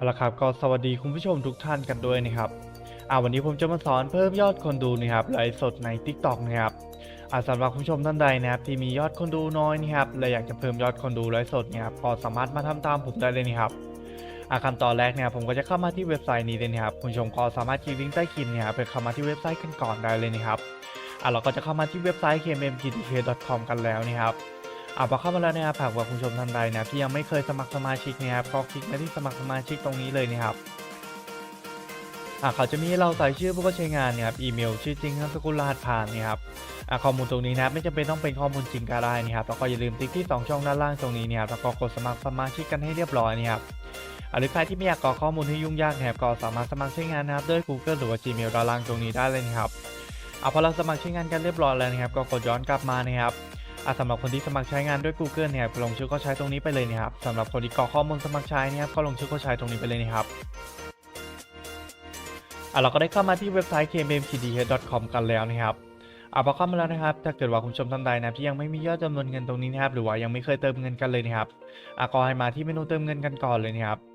เอาละครับก็สวัสดีคุณผู้ชมทุกท่านกันด้วยนะครับอ่าวันนี้ผมจะมาสอนเพิ่มยอดคนดูนะครับไลฟ์สดใน TikTok นะครับอ่าสำหรับคุณผู้ชมท่านใดนะครับที่มียอดคนดูน้อยนะครับและอยากจะเพิ่มยอดคนดูไลฟ์สดเนี่ยครับก็สามารถมาทำตามผมได้เลยนะครับอ่าขั้นตอนแรกเนี่ยผมก็จะเข้ามาที่เว็บไซต์นี้เลยนะครับคุณผู้ชมก็สามารถคลิกลิงก์ใต้คลิปเนี่ยครับไปเข้ามาที่เว็บไซต์กันก่อนได้เลยนะครับอ่าเราก็จะเข้ามาที่เว็บไซต์ kmmgtk.com กันแล้วนะครับ อ่าพอเข้ามาแล้วนะครับหากว่าคุณผู้ชมท่านใดนะที่ยังไม่เคยสมัครสมาชิกนะครับก็คลิกมาที่สมัครสมาชิกตรงนี้เลยนะครับอ่าเขาจะมีเราใส่ชื่อผู้เข้าใช้งานนะครับอีเมลชื่อจริงนามสกุลรหัสผ่านนะครับอ่าข้อมูลตรงนี้นะครับไม่จำเป็นต้องเป็นข้อมูลจริงก็ได้นะครับแล้วก็อย่าลืมติ๊กที่สองช่องด้านล่างตรงนี้นะครับแล้วก็กดสมัครสมาชิกกันให้เรียบร้อยนะครับหรือใครที่ไม่อยากกรอกข้อมูลที่ยุ่งยากนะครับก็สามารถสมัครใช้งานนะครับด้วย Google หรือว่า Gmail ด้านล่างตรงนี้ได้เลยนะครับอ่าพอเราสมัครใช้งานกันเรียบร้อยแล้วนะครับ ก็กดย้อนกลับมานะครับ อะสำหรับคนที่สมัครใช้งานด้วย Google เนี่ยลงชื่อก็ใช้ตรงนี้ไปเลยนะครับสำหรับคนที่กรอกข้อมูลสมัครใช้เนี่ยครับก็ลงชื่อก็ใช้ตรงนี้ไปเลยนะครับอะเราก็ได้เข้ามาที่เว็บไซต์ kmmtdh.com กันแล้วนะครับอะพอเข้ามาแล้วนะครับ ถ้าเกิดว่าคุณผู้ชมท่านใดนะที่ยังไม่มียอดจำนวนเงินตรงนี้นะครับ หรือว่ายังไม่เคยเติมเงินกันเลยนะครับอะก็ให้มาที่เมนูเติมเงินกันก่อนเลยนะครับ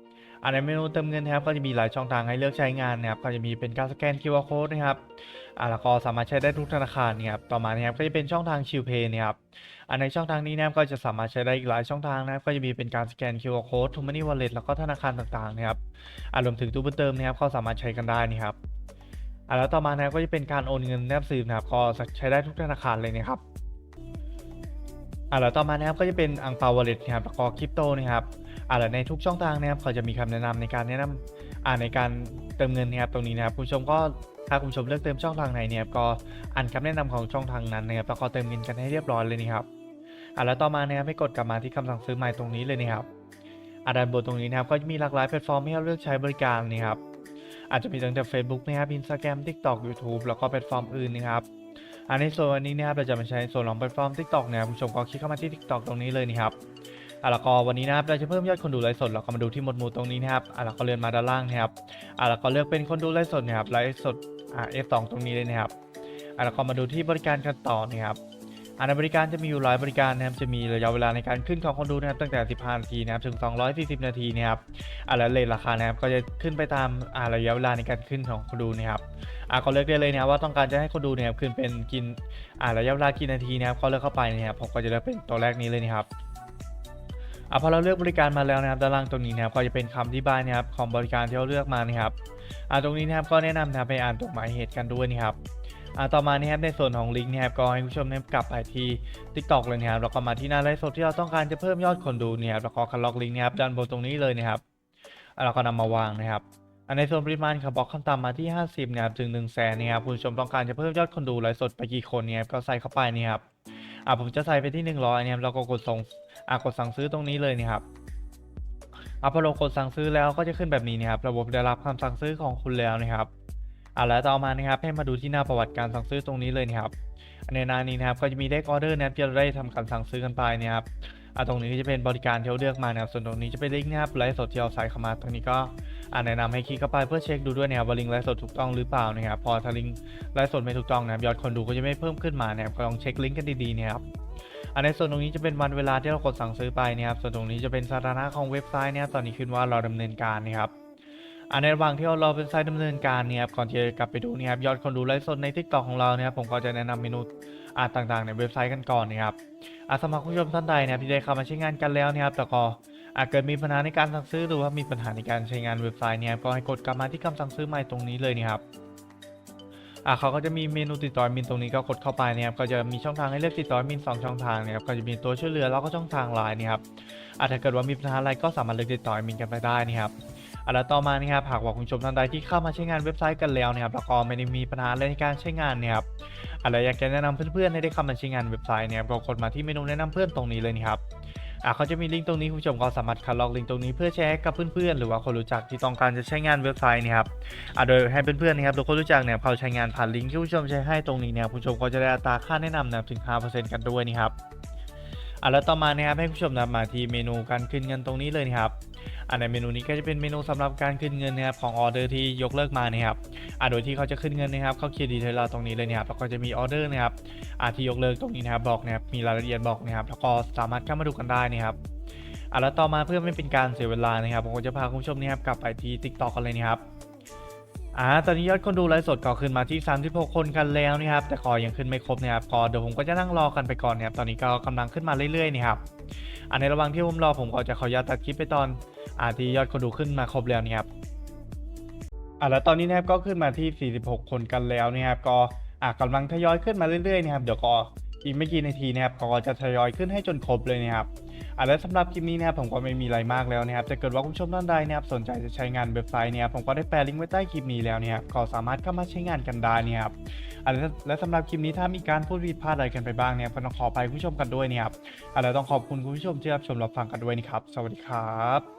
อะในเมนูเติมเงินนะครับก็จะมีหลายช่องทางให้เลือกใช้งานนะครับก็จะมีเป็นการสแกน QR code นะครับอะแล้วก็สามารถใช้ได้ทุกธนาคารนะครับต่อมานะครับก็จะเป็นช่องทางชิลเพย์นะครับอันในช่องทางนี้นะครับก็จะสามารถใช้ได้อีกหลายช่องทางนะครับก็จะมีเป็นการสแกน QR code t o Money Wallet แล้วก็ธนาคารต่างๆนะครับอ่ารวมถึงตู้บุญเติมนะครับก็สามารถใช้กันได้นะครับอ่าแล้วต่อมานะครับก็จะเป็นการโอนเงินแนบซื้อนะครับก็ใช้ได้ทุกธนาคารเลยนะครับอ่าแล้วต่อมานะครับก็จะเป็นอังเปา Wallet นะครับแล้วก็คริปโตนะครับ อ่าแล้วในทุกช่องทางนะครับเขาจะมีคำแนะนำในการแนะนำอ่าในการเติมเงินนะครับตรงนี้นะครับคุณผู้ชมก็ถ้าคุณผู้ชมเลือกเติมช่องทางไหนเนี่ยครับก็อ่านคำแนะนำของช่องทางนั้นนะครับแล้วก็เติมเงินกันให้เรียบร้อยเลยนะครับอะแล้วต่อมานะครับให้กดกลับมาที่คำสั่งซื้อใหม่ตรงนี้เลยนะครับอะด้านบนตรงนี้นะครับก็จะมีหลากหลายแพลตฟอร์มให้เราเลือกใช้บริการนะครับอาจจะมีตั้งแต่ Facebook นะครับ Instagram TikTok YouTube แล้วก็แพลตฟอร์มอื่นนะครับอันในส่วนวันนี้นะครับเราจะมาใช้ส่วนของแพลตฟอร์ม TikTok นะครับคุณผู้ชมก็คลิกเข้ามาที่ TikTok ตรงนี้เลยนะครับ อะแล้วก็วันนี้นะครับเราจะเพิ่มยอดคนดูไลฟ์สดเราก็มาดูที่หมวดหมู่ตรงนี้นะครับอะแล้วก็เลื่อนมาด้านล่างนะครับอะแล้วก็เลือกเป็นคนดูไลฟ์สดนะครับไลฟ์สดอะ F2 ตรงนี้เลยนะครับอะแล้วก็มาดูที่บริการกันต่อนะครับอันบริการจะมีอยู่หลายบริการนะครับ จะมีระยะเวลาในการขึ้นของคนดูนะครับตั้งแต่ 15 นาทีนะครับถึง 240 นาทีนะครับอ่าแล้วเลทราคานะครับก็จะขึ้นไปตามอ่าระยะเวลาในการขึ้นของคนดูนะครับอ่าก็เลือกได้เลยนะครับว่าต้องการจะให้คนดูเนี่ยครับขึ้นเป็นกินอ่าระยะเวลากี่นาทีนะครับก็เลือกเข้าไปนะครับผมก็จะเลือกเป็นตัวแรกนี้เลยนะครับ อ่าพอเราเลือกบริการมาแล้วนะครับด้านล่างตรงนี้นะครับก็จะเป็นคำอธิบายนะครับของบริการที่เราเลือกมานะครับอ่าตรงนี้นะครับก็แนะนำนะครับไปอ่านตรงหมายเหตุกันด้วยนะครับอ่าต่อมานี่ครับในส่วนของลิงก์นะครับก็ให้ผู้ชมเนี่ยกลับไปที่ TikTok เลยนะครับแล้วก็มาที่หน้าไลฟ์สดที่เราต้องการจะเพิ่มยอดคนดูเนี่ยครับแล้วก็คัดลอกลิงก์นะครับด้านบนตรงนี้เลยนะครับอ่าเราก็นำมาวางนะครับอันในส่วนปริมาณครับบอกขั้นต่ำมาที่ 50นะครับถึง1 0 0 0 0แสนนะครับคุณผู้ชมต้องการจะเพิ่มยอดคนดูไลฟ์สดไปกี่คนเนี่ยครับก็ใส่เข้าไปนี่ครับอ่าผมจะใส่ไปที่ 100นะครับแล้วก็กดส่ง อ่ากดสั่งซื้อตรงนี้เลยนะครับอ่าพอเรากดสั่งซื้อแล้วก็จะขึ้นแบบนี้นะครับ ระบบได้รับคำสั่งซื้อของคุณแล้วนะครับอะแล้วต่อมานะครับให้มาดูที่หน้าประวัติการสั่งซื้อตรงนี้เลยนะครับในหน้านี้นะครับก็จะมีเลขออเดอร์นะครับที่เราได้ทำการสั่งซื้อกันไปนะครับอะตรงนี้ก็จะเป็นบริการที่เราเลือกมานะครับส่วนตรงนี้จะเป็นลิงก์นะครับไลฟ์สดที่เราใส่เข้ามาตรงนี้ก็อ่าแนะนำให้คลิกเข้าไปเพื่อเช็คดูด้วยนะครับว่าลิงก์ไลฟ์สดถูกต้องหรือเปล่านะครับพอถ้าลิงก์ไลฟ์สดไม่ถูกต้องนะครับยอดคนดูก็จะไม่เพิ่มขึ้นมานะครับก็ลองเช็คลิงก์กันดีๆนะครับ อันในส่วนตรงนี้จะเป็นวันเวลาที่เรากดสั่งซื้อไปนะครับส่วนตรงนี้จะเป็นสถานะของเว็บไซต์นะครับตอนนี้ขึ้นว่าเราดำเนินการนะครับอันในระหว่างที่เรารอเป็นไซต์ดำเนินการเนี่ยครับก่อนที่จะกลับไปดูเนี่ยครับยอดคนดูไลฟ์สดใน TikTok ของเราเนี่ยครับผมก็จะแนะนำเมนูอ่าต่างๆ ในเว็บไซต์กันก่อนนะครับอาสำหรัคุณผู้ชมท่านใดนะครับที่ได้เข้ามาใช้งานกันแล้วนะครับแต่ก็อาจเกิดมีปัญหาในการสั่งซื้อหรือว่ามีปัญหาในการใช้งานเว็บไซต์เนี่ยก็ให้กดกลับมาที่คำสั่งซื้อใหม่ตรงนี้เลยนะครับ อ่าเขาก็จะมีเมนูติดต่อมินตรงนี้ก็กดเข้าไปนะครับก็จะมีช่องทางให้เลือกติดต่อมินสองช่องทางนะครับก็จะมีตัวช่วยเหลือแล้วก็ช่องทางไลน์นะครับอ่าถ้าเกิดว่ามีปัญหาอะไรก็สามารถเลือกติดต่อมินกันไปได้นะครับอะแล้วต่อมานี่ครับหากว่าคุณผู้ชมท่านใดที่เข้ามาใช้งานเว็บไซต์กันแล้วนะครับแล้วก็ไม่ได้มีปัญหาอะไรในการใช้งานเนี่ยครับอะไรอยากจะแนะนำเพื่อนๆให้ได้เข้ามาใช้งานเว็บไซต์เนี่ยครับก็กดมาที่เมนูแนะนำเพื่อนตรงนี้เลยนะครับ อะเขาจะมีลิงก์ตรงนี้คุณผู้ชมก็สามารถคัดลอกลิงก์ตรงนี้เพื่อแชร์กับเพื่อนๆ หรือว่าคนรู้จักที่ต้องการจะใช้งานเว็บไซต์เนะครับอะโดยให้เพื่อนๆนะครับหรือคนรู้จักเนี่ยเขาใช้งานผ่านลิงก์ที่คุณผู้ชมใช้ให้ตรงนี้เนี่ยคุณผู้ชมก็จะได้อัตราค่าแนะนำนะครับถึง5%กันด้วยนะครับ อะแล้วต่อมานะครับให้คุณผู้ชมนะมาที่เมนูการขึ้นเงินตรงนี้เลยนะครับอันในเมนูนี้ก็จะเป็นเมนูสำหรับการขึ้นเงินนะครับของออเดอร์ที่ยกเลิกมานะครับอ่าโดยที่เขาจะขึ้นเงินนะครับ เขาเขียนดีเทลเราตรงนี้เลยนะครับแล้วก็จะมีออเดอร์นะครับอ่าที่ยกเลิกตรงนี้นะครับบอกนะครับมีรายละเอียดบอกนะครับแล้วก็สามารถเข้ามาดูกันได้นะครับอะแล้วต่อมาเพื่อไม่เป็นการเสียเวลานะครับผมก็จะพาคุณผู้ชมนะครับกลับไปที่ TikTok กันเลยนะครับ อ่า ตอนนี้ยอดคนดูไลฟ์สดก็ขึ้นมาที่36คนกันแล้วนะครับ แต่ก็ยังขึ้นไม่ครบนะครับก็เดี๋ยวผมก็จะนั่งรอกันไปก่อนนะครับ ตอนนี้ก็กำลังขึ้นมาเรื่อยๆนะครับ อ่าในระหว่างที่ผมรอผมก็จะขออนุญาตตัดคลิปไปตอนอ่าที่ยอดคนดูขึ้นมาครบแล้วนะครับอะแล้วตอนนี้นะครับก็ขึ้นมาที่ 46 คนกันแล้วนะครับ ก็อะกำลังทยอยขึ้นมาเรื่อยๆนะครับ เดี๋ยวก็อีกไม่กี่นาทีนะครับก็จะทยอยขึ้นให้จนครบเลยนะครับ อะและสำหรับคลิปนี้นะครับผมก็ไม่มีอะไรมากแล้วนะครับจะเกิดว่าคุณผู้ชมท่านใดนะครับสนใจจะใช้งานเว็บไซต์เนี่ยผมก็ได้แปะลิงก์ไว้ใต้คลิปนี้แล้วเนี่ยก็สามารถเข้ามาใช้งานกันได้นี่ครับอะและและสำหรับคลิปนี้ถ้ามีการพูดผิดพลาดอะไรกันไปบ้างเนี่ยก็ต้องขอไปคุณผู้ชมกันด้วยนะครับอะและต้องขอบคุณคุณผู้ชมที่รับชมรับฟังกันด้วยนะครับสวัสดีครับ